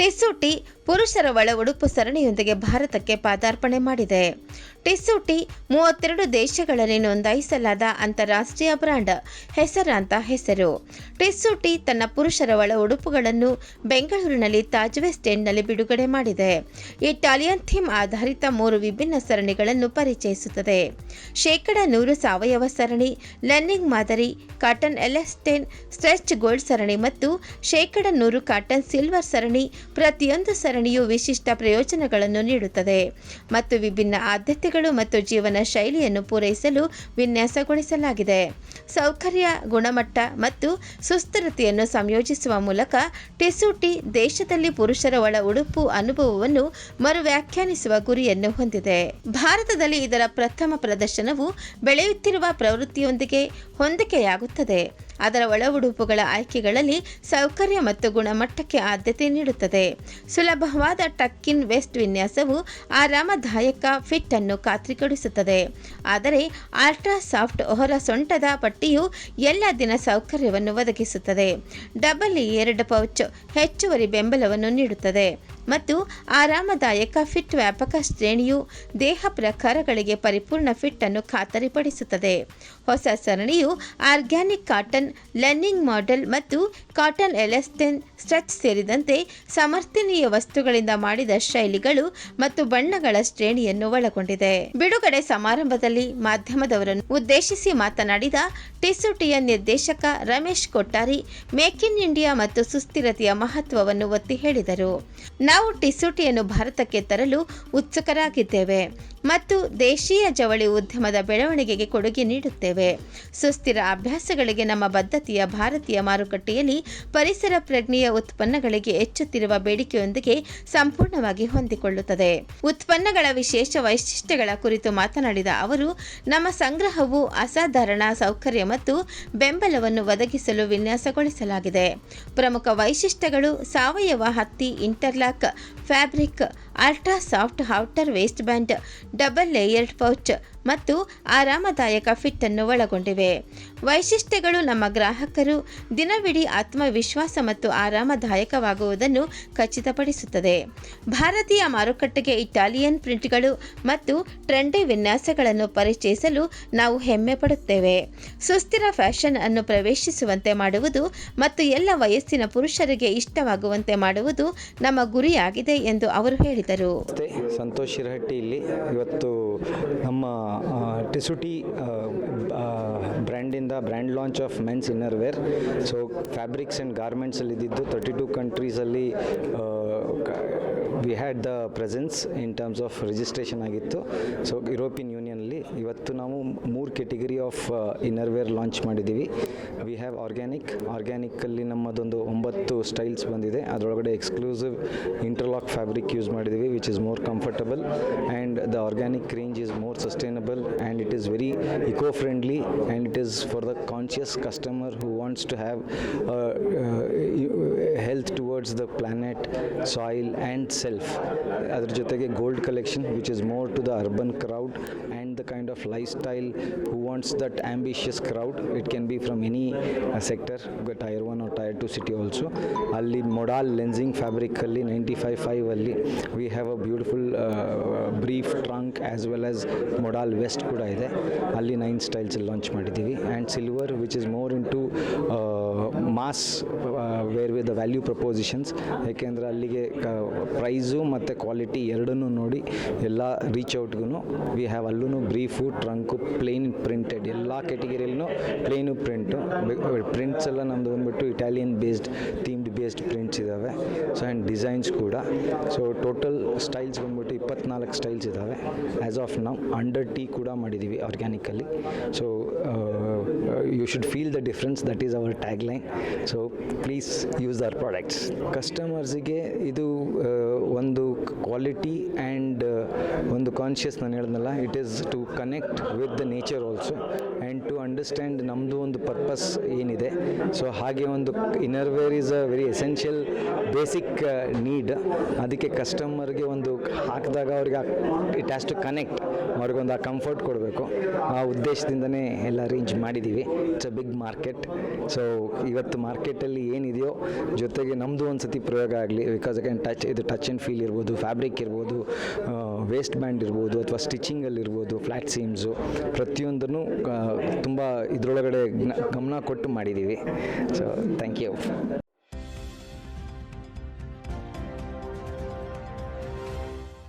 టెస్సు ಪುರುಷರ ಒಳ ಉಡುಪು ಸರಣಿಯೊಂದಿಗೆ ಭಾರತಕ್ಕೆ ಪಾದಾರ್ಪಣೆ ಮಾಡಿದೆ. ಟಿಸ್ಸುಟಿ ಮೂವತ್ತೆರಡು ದೇಶಗಳಲ್ಲಿ ನೋಂದಾಯಿಸಲಾದ ಅಂತಾರಾಷ್ಟ್ರೀಯ ಬ್ರಾಂಡ್ ಹೆಸರಾಂತ ಹೆಸರು. ಟಿಸ್ಸುಟಿ ತನ್ನ ಪುರುಷರ ಒಳ ಉಡುಪುಗಳನ್ನು ಬೆಂಗಳೂರಿನಲ್ಲಿ ತಾಜ್ವೆ ಸ್ಟ್ಯಾಂಡ್ನಲ್ಲಿ ಬಿಡುಗಡೆ ಮಾಡಿದೆ. ಇಟಾಲಿಯನ್ ಥೀಮ್ ಆಧಾರಿತ ಮೂರು ವಿಭಿನ್ನ ಸರಣಿಗಳನ್ನು ಪರಿಚಯಿಸುತ್ತದೆ. ಶೇಕಡ ನೂರು ಸಾವಯವ ಸರಣಿ ಲರ್ನಿಂಗ್ ಮಾದರಿ, ಕಾಟನ್ ಎಲೆಸ್ಟೇನ್ ಸ್ಟ್ರೆಚ್ ಗೋಲ್ಡ್ ಸರಣಿ ಮತ್ತು ಶೇಕಡ ನೂರು ಕಾಟನ್ ಸಿಲ್ವರ್ ಸರಣಿ ಪ್ರತಿಯೊಂದು ಸರಣಿಯು ವಿಶಿಷ್ಟ ಪ್ರಯೋಜನಗಳನ್ನು ನೀಡುತ್ತದೆ ಮತ್ತು ವಿಭಿನ್ನ ಆದ್ಯತೆಗಳು ಮತ್ತು ಜೀವನ ಶೈಲಿಯನ್ನು ಪೂರೈಸಲು ವಿನ್ಯಾಸಗೊಳಿಸಲಾಗಿದೆ. ಸೌಕರ್ಯ, ಗುಣಮಟ್ಟ ಮತ್ತು ಸುಸ್ಥಿರತೆಯನ್ನು ಸಂಯೋಜಿಸುವ ಮೂಲಕ ಟೆಸೂಟಿ ದೇಶದಲ್ಲಿ ಪುರುಷರ ಒಳ ಉಡುಪು ಅನುಭವವನ್ನು ಮರು ವ್ಯಾಖ್ಯಾನಿಸುವ ಗುರಿಯನ್ನು ಹೊಂದಿದೆ. ಭಾರತದಲ್ಲಿ ಇದರ ಪ್ರಥಮ ಪ್ರದರ್ಶನವು ಬೆಳೆಯುತ್ತಿರುವ ಪ್ರವೃತ್ತಿಯೊಂದಿಗೆ ಹೊಂದಿಕೆಯಾಗುತ್ತದೆ. ಅದರ ಒಳ ಉಡುಪುಗಳ ಆಯ್ಕೆಗಳಲ್ಲಿ ಸೌಕರ್ಯ ಮತ್ತು ಗುಣಮಟ್ಟಕ್ಕೆ ಆದ್ಯತೆ ನೀಡುತ್ತದೆ. ಸುಲಭವಾದ ಟಕ್ಕಿನ್ ವೆಸ್ಟ್ ವಿನ್ಯಾಸವು ಆರಾಮದಾಯಕ ಫಿಟ್ ಅನ್ನು ಖಾತ್ರಿಗೊಳಿಸುತ್ತದೆ. ಆದರೆ ಅಲ್ಟ್ರಾ ಸಾಫ್ಟ್ ಹೊರ ಸೊಂಟದ ಪಟ್ಟಿಯು ಎಲ್ಲ ದಿನ ಸೌಕರ್ಯವನ್ನು ಒದಗಿಸುತ್ತದೆ. ಡಬಲ್ ಎರಡು ಪೌಚ್ ಹೆಚ್ಚುವರಿ ಬೆಂಬಲವನ್ನು ನೀಡುತ್ತದೆ. ಮತ್ತು ಆರಾಮದಾಯಕ ಫಿಟ್ ವ್ಯಾಪಕ ಶ್ರೇಣಿಯು ದೇಹ ಪ್ರಕಾರಗಳಿಗೆ ಪರಿಪೂರ್ಣ ಫಿಟ್ ಅನ್ನು ಖಾತರಿಪಡಿಸುತ್ತದೆ. ಹೊಸ ಸರಣಿಯು ಆರ್ಗ್ಯಾನಿಕ್ ಕಾಟನ್, ಲರ್ನಿಂಗ್ ಮಾಡೆಲ್ ಮತ್ತು ಕಾಟನ್ ಎಲೆಸ್ಟೆನ್ ಸ್ಟ್ರೆಚ್ ಸೇರಿದಂತೆ ಸಮರ್ಥನೀಯ ವಸ್ತುಗಳಿಂದ ಮಾಡಿದ ಶೈಲಿಗಳು ಮತ್ತು ಬಣ್ಣಗಳ ಶ್ರೇಣಿಯನ್ನು ಒಳಗೊಂಡಿದೆ. ಬಿಡುಗಡೆ ಸಮಾರಂಭದಲ್ಲಿ ಮಾಧ್ಯಮದವರನ್ನು ಉದ್ದೇಶಿಸಿ ಮಾತನಾಡಿದ ಟಿಸುಟಿಯ ನಿರ್ದೇಶಕ Ramesh Kottari, make in India ಮತ್ತು ಸುಸ್ಥಿರತೆಯ ಮಹತ್ವವನ್ನು ಒತ್ತಿ ಹೇಳಿದರು. ನಾವು ಟಿಸುಟಿಯನ್ನು ಭಾರತಕ್ಕೆ ತರಲು ಉತ್ಸುಕರಾಗಿದ್ದೇವೆ ಮತ್ತು ದೇಶೀಯ ಜವಳಿ ಉದ್ಯಮದ ಬೆಳವಣಿಗೆಗೆ ಕೊಡುಗೆ ನೀಡುತ್ತೇವೆ. ಸುಸ್ಥಿರ ಅಭ್ಯಾಸಗಳಿಗೆ ನಮ್ಮ ಬದ್ಧತೆಯ ಭಾರತೀಯ ಮಾರುಕಟ್ಟೆಯಲ್ಲಿ ಪರಿಸರ ಪ್ರಜ್ಞೆಯ ಉತ್ಪನ್ನಗಳಿಗೆ ಹೆಚ್ಚುತ್ತಿರುವ ಬೇಡಿಕೆಯೊಂದಿಗೆ ಸಂಪೂರ್ಣವಾಗಿ ಹೊಂದಿಕೊಳ್ಳುತ್ತದೆ. ಉತ್ಪನ್ನಗಳ ವಿಶೇಷ ವೈಶಿಷ್ಟ್ಯಗಳ ಕುರಿತು ಮಾತನಾಡಿದ ಅವರು, ನಮ್ಮ ಸಂಗ್ರಹವು ಅಸಾಧಾರಣ ಸೌಕರ್ಯ ಮತ್ತು ಬೆಂಬಲವನ್ನು ಒದಗಿಸಲು ವಿನ್ಯಾಸಗೊಳಿಸಲಾಗಿದೆ. ಪ್ರಮುಖ ವೈಶಿಷ್ಟ್ಯಗಳು ಸಾವಯವ ಹತ್ತಿ, interlock, fabric, ultra soft outer waist band, double layered pouch ಮತ್ತು ಆರಾಮದಾಯಕ ಫಿಟ್ ಅನ್ನು ಒಳಗೊಂಡಿವೆ ವೈಶಿಷ್ಟ್ಯಗಳು ನಮ್ಮ ಗ್ರಾಹಕರು ದಿನವಿಡೀ ಆತ್ಮವಿಶ್ವಾಸ ಮತ್ತು ಆರಾಮದಾಯಕವಾಗುವುದನ್ನು ಖಚಿತಪಡಿಸುತ್ತದೆ. ಭಾರತೀಯ ಮಾರುಕಟ್ಟೆಗೆ ಇಟಾಲಿಯನ್ ಪ್ರಿಂಟ್ಗಳು ಮತ್ತು ಟ್ರೆಂಡಿ ವಿನ್ಯಾಸಗಳನ್ನು ಪರಿಚಯಿಸಲು ನಾವು ಹೆಮ್ಮೆ ಪಡುತ್ತೇವೆ. ಸುಸ್ಥಿರ ಫ್ಯಾಷನ್ ಅನ್ನು ಪ್ರವೇಶಿಸುವಂತೆ ಮಾಡುವುದು ಮತ್ತು ಎಲ್ಲ ವಯಸ್ಸಿನ ಪುರುಷರಿಗೆ ಇಷ್ಟವಾಗುವಂತೆ ಮಾಡುವುದು ನಮ್ಮ ಗುರಿಯಾಗಿದೆ ಎಂದು ಅವರು ಹೇಳಿದರು. ಸಂತೋಷ್ ಶಿರಹಟ್ಟಿ ಇಲ್ಲಿ ಇವತ್ತು ನಮ್ಮ ಟಿಸುಟಿ ಬ್ರ್ಯಾಂಡಿಂದ brand launch of men's inner wear so, fabrics and ಗಾರ್ಮೆಂಟ್ಸಲ್ಲಿ ಇದ್ದಿದ್ದು thirty two ಕಂಟ್ರೀಸಲ್ಲಿ we had the presence in terms of registration ಆಗಿತ್ತು. ಸೊ ಯುರೋಪಿಯನ್ ಯೂನಿಯನಲ್ಲಿ ಇವತ್ತು ನಾವು ಮೂರು ಕೆಟಗರಿ ಆಫ್ ಇನ್ನರ್ವೇರ್ ಲಾಂಚ್ ಮಾಡಿದ್ದೀವಿ. ವಿ ಹ್ಯಾವ್ ಆರ್ಗ್ಯಾನಿಕ್ ಆರ್ಗ್ಯಾನಿಕ್ಕಲ್ಲಿ ನಮ್ಮದೊಂದು ಒಂಬತ್ತು ಸ್ಟೈಲ್ಸ್ ಬಂದಿದೆ. ಅದರೊಳಗಡೆ ಎಕ್ಸ್ಕ್ಲೂಸಿವ್ ಇಂಟರ್ಲಾಕ್ ಫ್ಯಾಬ್ರಿಕ್ ಯೂಸ್ ಮಾಡಿದ್ದೀವಿ which is more comfortable and the organic range is more sustainable and it is very eco friendly and it is for the conscious customer who wants to have health towards the planet soil and self ಅದ್ರ ಜೊತೆಗೆ gold collection which is more to the urban crowd and kind of life style who wants that ambitious crowd it can be from any sector tier one or tier two city also ಅಲ್ಲಿ modal Lenzing ಫ್ಯಾಬ್ರಿಕಲ್ಲಿ ninety five five ಅಲ್ಲಿ we have a beautiful brief trunk as well as modal vest ಕೂಡ ಇದೆ. ಅಲ್ಲಿ nine styles launch ಮಾಡಿದ್ದೀವಿ. And silver which is more into mass wear with the value propositions ಏಕೆಂದರೆ ಅಲ್ಲಿಗೆ price ಮತ್ತು quality ಎರಡನ್ನೂ ನೋಡಿ ಎಲ್ಲ ರೀಚ್ ಔಟ್ಗೂ ವಿ ಹ್ಯಾವ್ ಅಲ್ಲೂ ಬ್ರೀಫು ಟ್ರಂಕು ಪ್ಲೇನ್ ಪ್ರಿಂಟೆಡ್ ಎಲ್ಲ ಕೆಟಗರಿಯಲ್ಲೂ ಪ್ಲೇನು ಪ್ರಿಂಟು ಪ್ರಿಂಟ್ಸ್ ಎಲ್ಲ ನಮ್ಮದು ಬಂದುಬಿಟ್ಟು Italian based themed based prints ಇದ್ದಾವೆ ಸೊ ಆ್ಯಂಡ್ ಡಿಸೈನ್ಸ್ ಕೂಡ. ಸೊ ಟೋಟಲ್ ಸ್ಟೈಲ್ಸ್ ಬಂದ್ಬಿಟ್ಟು ಇಪ್ಪತ್ನಾಲ್ಕು ಸ್ಟೈಲ್ಸ್ ಇದ್ದಾವೆ ಆ್ಯಸ್ ಆಫ್ ನಾವು ಅಂಡರ್ ಟೀ ಕೂಡ ಮಾಡಿದ್ದೀವಿ organically so you should feel the difference that is our tag line so please use our products ಕಸ್ಟಮರ್ಸಿಗೆ ಇದು ಒಂದು ಕ್ವಾಲಿಟಿ ಆ್ಯಂಡ್ ಒಂದು ಕಾನ್ಷಿಯಸ್ ನಾನು ಹೇಳಿದ್ನಲ್ಲ it is to connect with nature also and to understand ನಮ್ಮದು ಒಂದು purpose ಏನಿದೆ. So ಹಾಗೆ ಒಂದು innerwear is a very essential basic need ಅದಕ್ಕೆ ಕಸ್ಟಮರ್ಗೆ ಒಂದು ಹಾಕಿದಾಗ ಅವ್ರಿಗೆ ಇಟ್ ಹ್ಯಾಸ್ ಟು ಕನೆಕ್ಟ್ ಅವ್ರಿಗೊಂದು ಆ ಕಂಫರ್ಟ್ ಕೊಡಬೇಕು. ಆ ಉದ್ದೇಶದಿಂದನೇ ಎಲ್ಲ ಅರೇಂಜ್ ಮಾಡಿದ್ದೀವಿ it's a big market so ಇವತ್ತು ಮಾರ್ಕೆಟಲ್ಲಿ ಏನಿದೆಯೋ ಜೊತೆಗೆ ನಮ್ಮದು ಒಂದು ಸತಿ ಪ್ರಯೋಗ ಆಗಲಿ ಬಿಕಾಸ್ ಅಗೇನ್ ಟಚ್ ಇದು ಟಚ್ ಆ್ಯಂಡ್ ಫೀಲ್ ಇರ್ಬೋದು ಫ್ಯಾಬ್ರಿಕ್ ಇರ್ಬೋದು ವೇಸ್ಟ್ ಬ್ಯಾಂಡ್ ಇರ್ಬೋದು, ಅಥವಾ ಸ್ಟಿಚಿಂಗಲ್ಲಿರ್ಬೋದು ಫ್ಲ್ಯಾಟ್ ಸೀಮ್ಸು ಪ್ರತಿಯೊಂದನ್ನು ತುಂಬ ಇದರೊಳಗಡೆ ಗಮನ ಕೊಟ್ಟು ಮಾಡಿದ್ದೀವಿ ಸೊ ಥ್ಯಾಂಕ್ ಯು